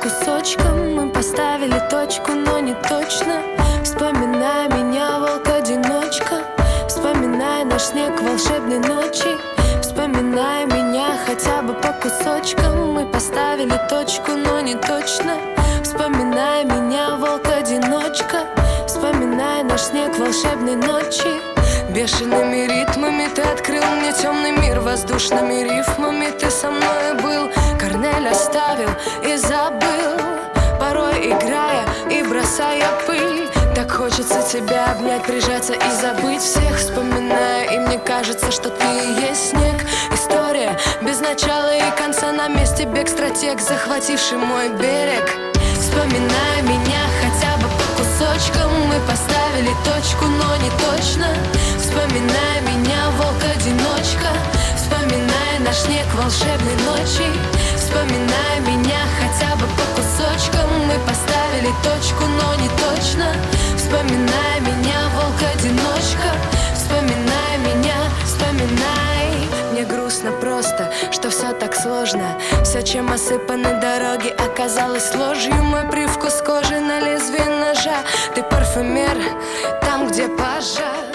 кусочкам. Мы поставили точку, но не точно. Вспоминай меня, волк-одиночка Вспоминай наш снег волшебной ночи. Вспоминай меня хотя бы по кусочкам. Мы поставили точку, но не точно. Вспоминай меня, волк-одиночка Вспоминай наш снег волшебной ночи. Бешеными ритмами ты открыл мне темный мир Воздушными рифмами хочется тебя обнять, прижаться и забыть всех Вспоминая, и мне кажется, что ты и есть снег. История без начала и конца На месте бег стратег, захвативший мой берег. Вспоминай меня хотя бы по кусочкам Мы поставили точку, но не точно. Вспоминай меня, волк-одиночка Вспоминай наш снег волшебной ночи. Вспоминай меня хотя бы по кусочкам Мы поставили точку, но не точно Вспоминай меня, волк-одиночка Вспоминай меня, вспоминай. Мне грустно просто, что все так сложно. Все, чем осыпаны дороги, оказалось ложью. Мой привкус кожи на лезвие ножа. Ты парфюмер, там, где пожар